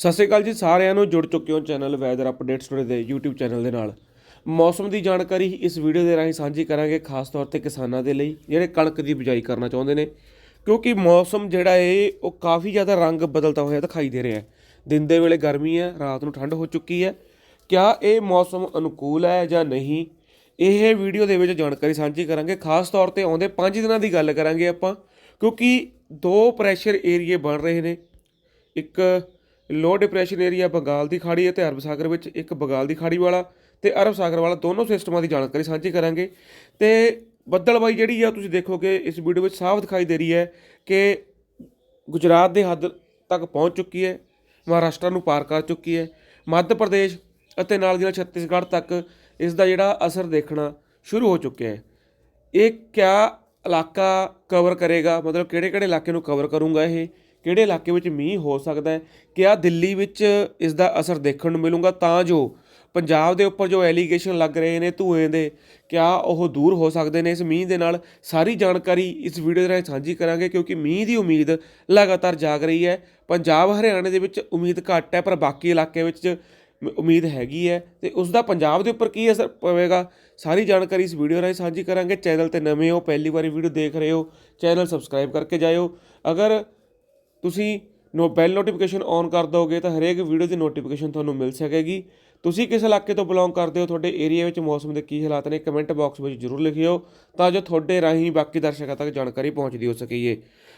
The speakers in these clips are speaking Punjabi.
ਸਤਿ ਸ਼੍ਰੀ ਅਕਾਲ ਜੀ, ਸਾਰਿਆਂ ਨੂੰ ਜੁੜ ਚੁੱਕੇ ਹੋ ਚੈਨਲ ਵੈਦਰ ਅਪਡੇਟਸ ਟੁਡੇ ਦੇ YouTube ਚੈਨਲ ਦੇ ਨਾਲ। ਮੌਸਮ ਦੀ ਜਾਣਕਾਰੀ ਇਸ ਵੀਡੀਓ ਦੇ ਰਾਹੀਂ ਸਾਂਝੀ ਕਰਾਂਗੇ, ਖਾਸ ਤੌਰ ਤੇ ਕਿਸਾਨਾਂ ਦੇ ਲਈ, ਜਿਹੜੇ ਕਣਕ ਦੀ ਬਿਜਾਈ ਕਰਨਾ ਚਾਹੁੰਦੇ ਨੇ। ਕਿਉਂਕਿ ਮੌਸਮ ਜਿਹੜਾ ਏ, ਉਹ ਕਾਫੀ ਜ਼ਿਆਦਾ ਰੰਗ ਬਦਲਦਾ ਹੋਇਆ ਦਿਖਾਈ ਦੇ ਰਿਹਾ ਹੈ। ਦਿਨ ਦੇ ਵੇਲੇ ਗਰਮੀ ਹੈ, ਰਾਤ ਨੂੰ ਠੰਡ ਹੋ ਚੁੱਕੀ ਹੈ। ਕਿਆ ਇਹ ਮੌਸਮ ਅਨੁਕੂਲ ਹੈ ਜਾਂ ਨਹੀਂ? ਇਹ ਵੀਡੀਓ ਦੇ ਵਿੱਚ ਜਾਣਕਾਰੀ ਸਾਂਝੀ ਕਰਾਂਗੇ। ਖਾਸ ਤੌਰ ਤੇ ਆਉਂਦੇ 5 ਦਿਨਾਂ ਦੀ ਗੱਲ ਕਰਾਂਗੇ ਆਪਾਂ, ਕਿਉਂਕਿ ਦੋ ਪ੍ਰੈਸ਼ਰ ਏਰੀਏ ਬਣ ਰਹੇ ਨੇ। ਇੱਕ ਲੋ ਡਿਪਰੈਸ਼ਨ ਏਰੀਆ ਬੰਗਾਲ ਦੀ ਖਾੜੀ ਅਤੇ ਅਰਬ ਸਾਗਰ ਵਿੱਚ ਇੱਕ ਬੰਗਾਲ ਦੀ ਖਾੜੀ ਵਾਲਾ ਤੇ ਅਰਬ ਸਾਗਰ ਵਾਲਾ ਦੋਨੋਂ ਸਿਸਟਮਾਂ ਦੀ ਜਾਣਕਾਰੀ ਸਾਂਝੀ ਕਰਾਂਗੇ। ਤੇ ਬੱਦਲਬਾਈ ਜਿਹੜੀ ਆ, ਤੁਸੀਂ ਦੇਖੋਗੇ, ਇਸ ਵੀਡੀਓ ਵਿੱਚ ਸਾਫ਼ ਦਿਖਾਈ ਦੇ ਰਹੀ ਹੈ ਕਿ ਗੁਜਰਾਤ ਦੇ ਹੱਦ ਤੱਕ ਪਹੁੰਚ ਚੁੱਕੀ ਹੈ, ਮਹਾਰਾਸ਼ਟਰ ਨੂੰ ਪਾਰ ਕਰ ਚੁੱਕੀ ਹੈ, ਮੱਧ ਪ੍ਰਦੇਸ਼ ਅਤੇ ਨਾਲ ਦੀ ਨਾਲ ਛੱਤੀਸਗੜ੍ਹ ਤੱਕ ਇਸ ਦਾ ਜਿਹੜਾ ਅਸਰ ਦੇਖਣਾ ਸ਼ੁਰੂ ਹੋ ਚੁੱਕਿਆ ਹੈ। ਇਹ ਕਿਆ ਇਲਾਕਾ ਕਵਰ ਕਰੇਗਾ? ਮਤਲਬ ਕਿਹੜੇ ਕਿਹੜੇ ਇਲਾਕੇ ਨੂੰ ਕਵਰ ਕਰੂੰਗਾ ਇਹ? ਕਿਹੜੇ ਇਲਾਕੇ ਵਿੱਚ ਮੀਂਹ ਹੋ ਸਕਦਾ ਹੈ? ਕਿਆ ਦਿੱਲੀ ਵਿੱਚ ਇਸ ਦਾ ਅਸਰ ਦੇਖਣ ਨੂੰ ਮਿਲੂਗਾ? ਤਾਂ ਜੋ ਪੰਜਾਬ ਦੇ ਉੱਪਰ ਜੋ ਐਲੀਗੇਸ਼ਨ ਲੱਗ ਰਹੇ ਨੇ ਧੂਏ ਦੇ, ਕਿਆ ਉਹ ਦੂਰ ਹੋ ਸਕਦੇ ਨੇ? ਇਸ ਮੀਂਹ ਦੇ ਨਾਲ ਸਾਰੀ ਜਾਣਕਾਰੀ ਇਸ ਵੀਡੀਓ ਦੇ ਰਾਹੀਂ ਸਾਂਝੀ ਕਰਾਂਗੇ ਕਿਉਂਕਿ ਮੀਂਹ ਦੀ ਉਮੀਦ ਲਗਾਤਾਰ ਜਾਗ ਰਹੀ ਹੈ। ਪੰਜਾਬ, ਹਰਿਆਣਾ ਦੇ ਵਿੱਚ ਉਮੀਦ ਘੱਟ ਹੈ, ਪਰ ਬਾਕੀ ਇਲਾਕੇ ਵਿੱਚ ਉਮੀਦ ਹੈਗੀ ਹੈ। ਤੇ ਉਸ ਦਾ ਪੰਜਾਬ ਦੇ ਉੱਪਰ ਕੀ ਅਸਰ ਪਵੇਗਾ? ਸਾਰੀ ਜਾਣਕਾਰੀ ਇਸ ਵੀਡੀਓ ਰਾਹੀਂ ਸਾਂਝੀ ਕਰਾਂਗੇ। ਚੈਨਲ ਤੇ ਨਵੇਂ ਹੋ, ਪਹਿਲੀ ਵਾਰੀ ਵੀਡੀਓ ਦੇਖ ਰਹੇ ਹੋ, ਚੈਨਲ ਸਬਸਕ੍ਰਾਈਬ ਕਰਕੇ ਜਾਇਓ। ਅਗਰ ਤੁਸੀਂ ਨੋ ਬੈਲ ਨੋਟੀਫਿਕੇਸ਼ਨ ਔਨ ਕਰ ਦੋਗੇ ਤਾਂ ਹਰੇਕ ਵੀਡੀਓ ਦੀ ਨੋਟੀਫਿਕੇਸ਼ਨ ਤੁਹਾਨੂੰ ਮਿਲ ਸਕੇਗੀ। ਤੁਸੀਂ ਕਿਸ ਇਲਾਕੇ ਤੋਂ ਬਿਲੋਂਗ ਕਰਦੇ ਹੋ, ਤੁਹਾਡੇ ਏਰੀਆ ਵਿੱਚ ਮੌਸਮ ਦੇ ਕੀ ਹਾਲਾਤ ਨੇ ਕਮੈਂਟ ਬਾਕਸ ਵਿੱਚ ਜ਼ਰੂਰ ਲਿਖਿਓ, ਤਾਂ ਜੋ ਤੁਹਾਡੇ ਰਾਹੀਂ ਬਾਕੀ ਦਰਸ਼ਕਾਂ ਤੱਕ ਜਾਣਕਾਰੀ ਪਹੁੰਚਦੀ ਹੋ ਸਕੀਏ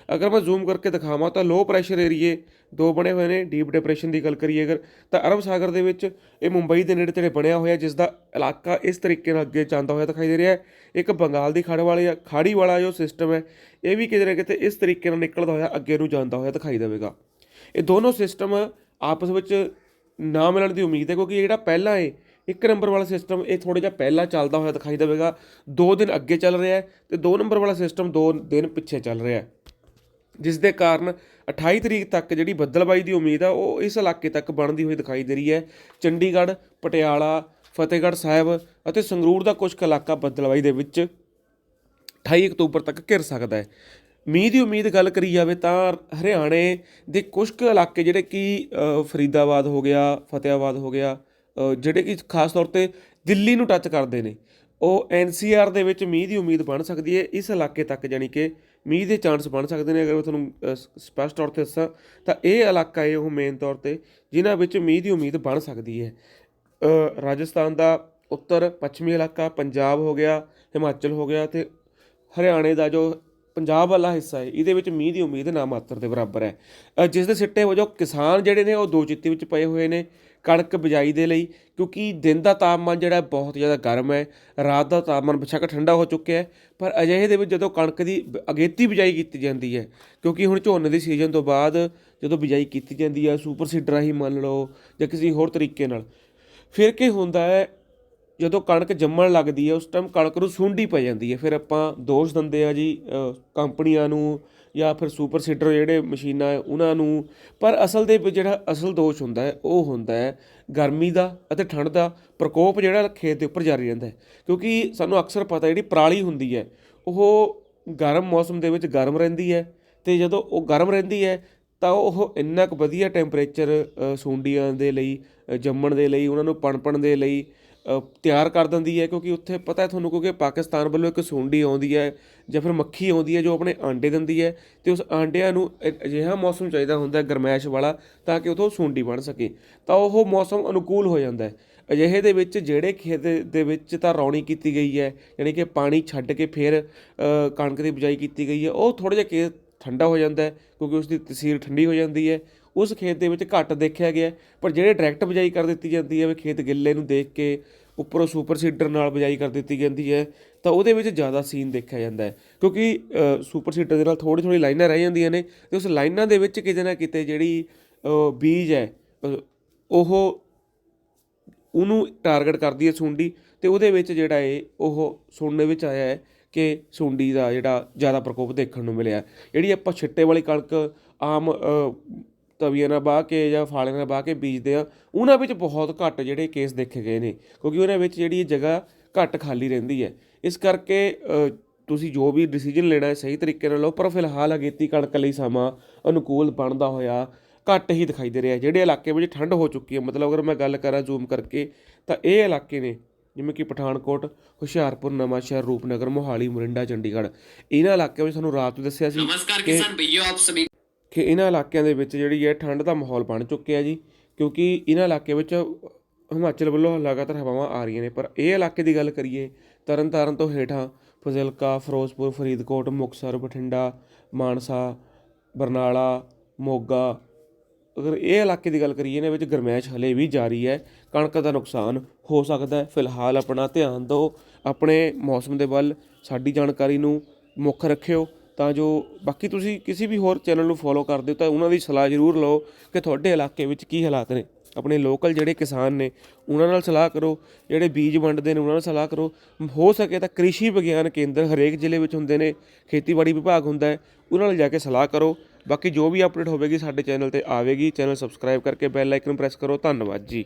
ਅਗਰ ਮੈਂ ਜ਼ੂਮ ਕਰਕੇ ਦਿਖਾਵਾਂ ਤਾਂ ਲੋ ਪ੍ਰੈਸ਼ਰ ਏਰੀਏ ਦੋ ਬਣੇ ਹੋਏ ਨੇ ਡੀਪ ਡਿਪਰੈਸ਼ਨ ਦੀ ਗੱਲ ਕਰੀਏ ਅਗਰ, ਤਾਂ ਅਰਬ ਸਾਗਰ ਦੇ ਵਿੱਚ ਇਹ ਮੁੰਬਈ ਦੇ ਨੇੜੇ ਤੇੜੇ ਬਣਿਆ ਹੋਇਆ, ਜਿਸ ਦਾ ਇਲਾਕਾ ਇਸ ਤਰੀਕੇ ਨਾਲ ਅੱਗੇ ਜਾਂਦਾ ਹੋਇਆ ਦਿਖਾਈ ਦੇ ਰਿਹਾ ਹੈ। ਇੱਕ ਬੰਗਾਲ ਦੀ ਖਾੜੀ ਵਾਲੀ, ਖਾੜੀ ਵਾਲਾ ਜੋ ਸਿਸਟਮ ਹੈ, ਇਹ ਵੀ ਕਿਤੇ ਨਾ ਕਿਤੇ ਇਸ ਤਰੀਕੇ ਨਾਲ ਨਿਕਲਦਾ ਹੋਇਆ, ਅੱਗੇ ਨੂੰ ਜਾਂਦਾ ਹੋਇਆ ਦਿਖਾਈ ਦੇਵੇਗਾ। ਇਹ ਦੋਨੋਂ ਸਿਸਟਮ ਆਪਸ ਵਿੱਚ ਨਾ ਮਿਲਣ ਦੀ ਉਮੀਦ ਹੈ ਕਿਉਂਕਿ ਜਿਹੜਾ ਪਹਿਲਾ ਹੈ ਇੱਕ ਨੰਬਰ ਵਾਲਾ ਸਿਸਟਮ ਇਹ ਥੋੜਾ ਜਿਹਾ ਪਹਿਲਾਂ ਚੱਲਦਾ ਹੋਇਆ ਦਿਖਾਈ ਦੇਵੇਗਾ। ਦੋ ਦਿਨ ਅੱਗੇ ਚੱਲ ਰਿਹਾ ਹੈ ਤੇ ਦੋ ਨੰਬਰ ਵਾਲਾ ਸਿਸਟਮ ਦੋ ਦਿਨ ਪਿੱਛੇ ਚੱਲ ਰਿਹਾ ਹੈ। ਜਿਸ ਦੇ ਕਾਰਨ 28 ਤਰੀਕ ਤੱਕ ਜਿਹੜੀ ਬੱਦਲਬਾਈ ਦੀ ਉਮੀਦ ਆ, ਉਹ ਇਸ ਇਲਾਕੇ ਤੱਕ ਬਣਦੀ ਹੋਈ ਦਿਖਾਈ ਦੇ ਰਹੀ ਹੈ। ਚੰਡੀਗੜ੍ਹ, ਪਟਿਆਲਾ, ਫਤਿਹਗੜ੍ਹ ਸਾਹਿਬ ਅਤੇ ਸੰਗਰੂਰ ਦਾ ਕੁਝ ਕੁ ਇਲਾਕਾ ਬੱਦਲਬਾਈ ਦੇ ਵਿੱਚ 28 ਅਕਤੂਬਰ ਤੱਕ ਘਿਰ ਸਕਦਾ ਹੈ। ਮੀਂਹ ਦੀ ਉਮੀਦ ਗੱਲ ਕਰੀ ਜਾਵੇ ਤਾਂ ਹਰਿਆਣੇ ਦੇ ਕੁਝ ਕੁ ਇਲਾਕੇ ਜਿਹੜੇ ਕਿ ਫਰੀਦਾਬਾਦ ਹੋ ਗਿਆ ਫਤਿਆਬਾਦ ਹੋ ਗਿਆ ਜਿਹੜੇ ਕਿ ਖਾਸ ਤੌਰ ਤੇ ਦਿੱਲੀ ਨੂੰ ਟੱਚ ਕਰਦੇ ਨੇ ਉਹ ਐਨਸੀਆਰ ਦੇ ਵਿੱਚ ਮੀਂਹ ਦੀ ਉਮੀਦ ਬਣ ਸਕਦੀ ਹੈ ਇਸ ਇਲਾਕੇ ਤੱਕ ਜਾਨੀ ਕਿ ਮੀਂਹ ਦੇ ਚਾਂਸ ਬਣ ਸਕਦੇ ਨੇ। ਅਗਰ ਮੈਂ ਤੁਹਾਨੂੰ ਅ, ਸਪਸ਼ਟ ਤੌਰ ਤੇ ਦੱਸਾਂ ਤਾਂ ਇਹ ਇਲਾਕਾ ਹੈ ਉਹ ਮੇਨ ਤੌਰ ਤੇ ਜਿਨ੍ਹਾਂ ਵਿੱਚ ਮੀਂਹ ਦੀ ਉਮੀਦ ਬਣ ਸਕਦੀ ਹੈ। ਰਾਜਸਥਾਨ ਦਾ ਉੱਤਰ ਪੱਛਮੀ ਇਲਾਕਾ ਪੰਜਾਬ ਹੋ ਗਿਆ ਹਿਮਾਚਲ ਹੋ ਗਿਆ ਤੇ ਹਰਿਆਣੇ ਦਾ ਜੋ ਪੰਜਾਬ ਵਾਲਾ ਹਿੱਸਾ ਹੈ, ਇਹਦੇ ਵਿੱਚ ਮੀਂਹ ਦੀ ਉਮੀਦ ਨਾ ਮਾਤਰ ਦੇ ਬਰਾਬਰ ਹੈ। ਜਿਸ ਦੇ ਸਿੱਟੇ ਵਜੋਂ ਕਿਸਾਨ ਜਿਹੜੇ ਨੇ ਉਹ ਦੋ ਚਿੱਤੀ ਵਿੱਚ ਪਏ ਹੋਏ ਨੇ, ਕਣਕ ਬਿਜਾਈ ਦੇ ਲਈ, ਕਿਉਂਕਿ ਦਿਨ ਦਾ ਤਾਪਮਾਨ ਜਿਹੜਾ ਬਹੁਤ ਜ਼ਿਆਦਾ ਗਰਮ ਹੈ, ਰਾਤ ਦਾ ਤਾਪਮਾਨ ਬੇਸ਼ੱਕ ਠੰਡਾ ਹੋ ਚੁੱਕਿਆ ਹੈ, ਪਰ ਅਜਿਹੇ ਦੇ ਵਿੱਚ ਜਦੋਂ ਕਣਕ ਦੀ ਬ- ਅਗੇਤੀ ਬਿਜਾਈ ਕੀਤੀ ਜਾਂਦੀ ਹੈ, ਕਿਉਂਕਿ ਹੁਣ ਝੋਨੇ ਦੀ ਸੀਜ਼ਨ ਤੋਂ ਬਾਅਦ ਜਦੋਂ ਬਿਜਾਈ ਕੀਤੀ ਜਾਂਦੀ ਹੈ, ਸੁਪਰ ਸੀਡਰ ਰਾਹੀਂ ਮੰਨ ਲਓ ਜਾਂ ਕਿਸੇ ਹੋਰ ਤਰੀਕੇ ਨਾਲ, ਫਿਰ ਕੀ ਹੁੰਦਾ ਹੈ ਜਦੋਂ ਕਣਕ ਜੰਮਣ ਲੱਗਦੀ ਹੈ, ਉਸ ਟਾਈਮ ਕਣਕ ਨੂੰ ਸੁੰਡੀ ਪੈ ਜਾਂਦੀ ਹੈ। ਫਿਰ ਆਪਾਂ ਦੋਸ਼ ਦਿੰਦੇ ਆ ਜੀ ਕੰਪਨੀਆਂ ਨੂੰ ਜਾਂ ਫਿਰ ਸੁਪਰ ਸੀਡਰ ਜਿਹੜੇ ਮਸ਼ੀਨਾਂ ਹੈ, ਉਹਨਾਂ ਨੂੰ। ਪਰ ਅਸਲ ਦੇ ਵਿੱਚ ਜਿਹੜਾ ਅਸਲ ਦੋਸ਼ ਹੁੰਦਾ ਹੈ, ਉਹ ਹੁੰਦਾ ਹੈ ਗਰਮੀ ਦਾ ਅਤੇ ਠੰਡ ਦਾ ਪ੍ਰਕੋਪ ਜਿਹੜਾ ਖੇਤ ਦੇ ਉੱਪਰ ਜਾਰੀ ਰਹਿੰਦਾ ਹੈ। ਕਿਉਂਕਿ ਸਾਨੂੰ ਅਕਸਰ ਪਤਾ ਜਿਹੜੀ ਪਰਾਲੀ ਹੁੰਦੀ ਹੈ, ਉਹ ਗਰਮ ਮੌਸਮ ਦੇ ਵਿੱਚ ਗਰਮ ਰਹਿੰਦੀ ਹੈ ਤੇ ਜਦੋਂ ਉਹ ਗਰਮ ਰਹਿੰਦੀ ਹੈ, ਤਾਂ ਉਹ ਇੰਨਾ ਕੁ ਵਧੀਆ ਟੈਂਪਰੇਚਰ ਸੁੰਡੀਆਂ ਦੇ ਲਈ ਜੰਮਣ ਦੇ ਲਈ, ਉਹਨਾਂ ਨੂੰ ਪਣਪਣ ਦੇ ਲਈ ਤਿਆਰ ਕਰ ਦਿੰਦੀ ਹੈ ਕਿਉਂਕਿ ਉੱਥੇ ਪਤਾ ਹੈ ਤੁਹਾਨੂੰ ਕਿਉਂਕਿ ਪਾਕਿਸਤਾਨ ਵੱਲੋਂ ਇੱਕ ਸੁੰਡੀ ਆਉਂਦੀ ਹੈ ਜਾਂ ਫਿਰ ਮੱਖੀ ਆਉਂਦੀ ਹੈ ਜੋ ਆਪਣੇ ਆਂਡੇ ਦਿੰਦੀ ਹੈ ਤੇ ਉਸ ਆਂਡਿਆਂ ਨੂੰ ਅਜਿਹਾ ਮੌਸਮ ਚਾਹੀਦਾ ਹੁੰਦਾ ਗਰਮੈਸ਼ ਵਾਲਾ ਤਾਂ ਕਿ ਉਥੋਂ ਸੁੰਡੀ ਬਣ ਸਕੇ। ਤਾਂ ਉਹ ਮੌਸਮ ਅਨੁਕੂਲ ਹੋ ਜਾਂਦਾ ਹੈ। ਅਜਿਹੇ ਦੇ ਵਿੱਚ ਜਿਹੜੇ ਖੇਤ ਦੇ ਵਿੱਚ ਤਾਂ ਰੌਣੀ ਕੀਤੀ ਗਈ ਹੈ, ਯਾਨੀ ਕਿ ਪਾਣੀ ਛੱਡ ਕੇ ਫਿਰ ਕਣਕ ਦੀ ਬਿਜਾਈ ਕੀਤੀ ਗਈ ਹੈ, ਉਹ ਥੋੜਾ ਜਿਹਾ ਖੇਤ ਠੰਡਾ ਹੋ ਜਾਂਦਾ ਹੈ ਕਿਉਂਕਿ ਉਸ ਦੀ ਤਸੀਰ ਠੰਡੀ ਹੋ ਜਾਂਦੀ ਹੈ। ਉਸ ਖੇਤ ਦੇ ਵਿੱਚ ਘੱਟ ਦੇਖਿਆ ਗਿਆ ਪਰ ਜਿਹੜੇ ਡਾਇਰੈਕਟ ਬਿਜਾਈ ਕਰ ਦਿੱਤੀ ਜਾਂਦੀ ਹੈ, ਵੀ ਖੇਤ ਗਿੱਲੇ ਨੂੰ ਦੇਖ ਕੇ ਉੱਪਰੋਂ ਸੁਪਰ ਸੀਡਰ ਨਾਲ ਬਿਜਾਈ ਕਰ ਦਿੱਤੀ ਜਾਂਦੀ ਹੈ ਤਾਂ ਉਹਦੇ ਵਿੱਚ ਜ਼ਿਆਦਾ ਸੀਨ ਦੇਖਿਆ ਜਾਂਦਾ ਹੈ। ਕਿਉਂਕਿ ਅ, ਸੁਪਰ ਸੀਡਰ ਦੇ ਨਾਲ ਥੋੜੀ ਥੋੜੀ ਲਾਈਨਾਂ ਰਹਿ ਜਾਂਦੀਆਂ ਨੇ ਤੇ ਉਸ ਲਾਈਨਾਂ ਦੇ ਵਿੱਚ ਕਿਤੇ ਨਾ ਕਿਤੇ ਜਿਹੜੀ ਬੀਜ ਹੈ ਉਹ ਉਹਨੂੰ ਟਾਰਗੇਟ ਕਰਦੀ ਹੈ ਸੁੰਡੀ ਤੇ ਉਹਦੇ ਵਿੱਚ ਜਿਹੜਾ ਏ ਉਹ ਸੁਣਨੇ ਵਿੱਚ ਆਇਆ ਹੈ ਕਿ ਸੁੰਡੀ ਦਾ ਜਿਹੜਾ ਜ਼ਿਆਦਾ ਪ੍ਰਕੋਪ ਦੇਖਣ ਨੂੰ ਮਿਲਿਆ। ਜਿਹੜੀ ਆਪਾਂ ਛਿੱਟੇ ਵਾਲੀ ਕਣਕ ਆਮ ਤਵੀਆਂ ਨਾਲ ਬਾਹ ਕੇ ਜਾਂ ਫਾਲੇ ਨਾਲ ਬਾਹ ਕੇ ਬੀਜਦੇ ਆ ਉਹਨਾਂ ਵਿੱਚ ਬਹੁਤ ਘੱਟ ਜਿਹੜੇ ਕੇਸ ਦੇਖੇ ਗਏ ਨੇ ਕਿਉਂਕਿ ਉਹਨਾਂ ਵਿੱਚ ਜਿਹੜੀ ਜਗ੍ਹਾ ਘੱਟ ਖਾਲੀ ਰਹਿੰਦੀ ਹੈ। ਇਸ ਕਰਕੇ ਤੁਸੀਂ ਜੋ ਵੀ ਡਿਸੀਜਨ ਲੈਣਾ ਹੈ ਸਹੀ ਤਰੀਕੇ ਨਾਲ ਲਓ ਪਰ ਫਿਲਹਾਲ ਅਗੇਤੀ ਕਣਕ ਲਈ ਸਮਾਂ ਅਨੁਕੂਲ ਬਣਦਾ ਹੋਇਆ ਘੱਟ ਹੀ ਦਿਖਾਈ ਦੇ ਰਿਹਾ ਜਿਹੜੇ ਇਲਾਕੇ ਵਿੱਚ ਠੰਡ ਹੋ ਚੁੱਕੀ ਹੈ ਮਤਲਬ ਅਗਰ ਮੈਂ ਗੱਲ ਕਰਾਂ ਜ਼ੂਮ ਕਰਕੇ ਤਾਂ ਇਹ ਇਲਾਕੇ ਨੇ ਜਿਵੇਂ ਕਿ ਪਠਾਨਕੋਟ ਹੁਸ਼ਿਆਰਪੁਰ ਨਵਾਂਸ਼ਹਿਰ ਰੂਪਨਗਰ ਮੋਹਾਲੀ ਮੁਰਿੰਡਾ ਚੰਡੀਗੜ੍ਹ ਇਹਨਾਂ ਇਲਾਕਿਆਂ ਵਿੱਚ ਸਾਨੂੰ ਰਾਤ ਨੂੰ ਦੱਸਿਆ ਸੀ ਨਮਸਕਾਰ ਕਿਸਾਨ ਭਈਓ ਆਪ ਸਭੀ ਕਿ ਇਹਨਾਂ ਇਲਾਕਿਆਂ ਦੇ ਵਿੱਚ ਜਿਹੜੀ ਹੈ ਠੰਡ ਦਾ ਮਾਹੌਲ ਬਣ ਚੁੱਕਿਆ ਜੀ, ਕਿਉਂਕਿ ਇਹਨਾਂ ਇਲਾਕੇ ਵਿੱਚ ਹਿਮਾਚਲ ਵੱਲੋਂ ਲਗਾਤਾਰ ਹਵਾਵਾਂ ਆ ਰਹੀਆਂ ਨੇ। ਪਰ ਇਹ ਇਲਾਕੇ ਦੀ ਗੱਲ ਕਰੀਏ, ਤਰਨਤਾਰਨ ਤੋਂ ਹੇਠਾਂ ਫਜ਼ਿਲਕਾ, ਫਿਰੋਜ਼ਪੁਰ, ਫਰੀਦਕੋਟ, ਮੁਕਤਸਰ, ਬਠਿੰਡਾ, ਮਾਨਸਾ, ਬਰਨਾਲਾ, ਮੋਗਾ, ਅਗਰ ਇਹ ਇਲਾਕੇ ਦੀ ਗੱਲ ਕਰੀਏ, ਇਹਨਾਂ ਵਿੱਚ ਗਰਮੈਸ਼ ਹਲੇ ਵੀ ਜਾਰੀ ਹੈ। ਕਣਕ ਦਾ ਨੁਕਸਾਨ ਹੋ ਸਕਦਾ ਹੈ। ਫਿਲਹਾਲ ਆਪਣਾ ਧਿਆਨ ਦਿਓ, ਆਪਣੇ ਮੌਸਮ ਦੇ ਵੱਲ ਸਾਡੀ ਜਾਣਕਾਰੀ ਨੂੰ ਮੁੱਖ ਰੱਖਿਓ। ਤਾਂ ਜੋ ਬਾਕੀ ਤੁਸੀਂ ਕਿਸੇ ਵੀ ਹੋਰ ਚੈਨਲ ਨੂੰ ਫੋਲੋ ਕਰਦੇ ਹੋ ਤਾਂ ਉਹਨਾਂ ਦੀ ਸਲਾਹ ਜ਼ਰੂਰ ਲਓ ਕਿ ਤੁਹਾਡੇ ਇਲਾਕੇ ਵਿੱਚ ਕੀ ਹਾਲਾਤ ਨੇ। ਆਪਣੇ ਲੋਕਲ ਜਿਹੜੇ ਕਿਸਾਨ ਨੇ, ਉਹਨਾਂ ਨਾਲ ਸਲਾਹ ਕਰੋ, ਜਿਹੜੇ ਬੀਜ ਵੰਡਦੇ ਨੇ ਉਹਨਾਂ ਨਾਲ ਸਲਾਹ ਕਰੋ। ਹੋ ਸਕੇ ਤਾਂ ਕ੍ਰਿਸ਼ੀ ਵਿਗਿਆਨ ਕੇਂਦਰ ਹਰੇਕ ਜ਼ਿਲ੍ਹੇ ਵਿੱਚ ਹੁੰਦੇ ਨੇ, ਖੇਤੀਬਾੜੀ ਵਿਭਾਗ ਹੁੰਦਾ ਹੈ, ਉਹਨਾਂ ਨਾਲ ਜਾ ਕੇ ਸਲਾਹ ਕਰੋ। ਬਾਕੀ ਜੋ ਵੀ ਅਪਡੇਟ ਹੋਵੇਗੀ ਸਾਡੇ ਚੈਨਲ ਤੇ ਆਵੇਗੀ। ਚੈਨਲ ਸਬਸਕ੍ਰਾਈਬ ਕਰਕੇ ਬੈਲ ਆਈਕਨ ਪ੍ਰੈਸ ਕਰੋ। ਧੰਨਵਾਦ ਜੀ।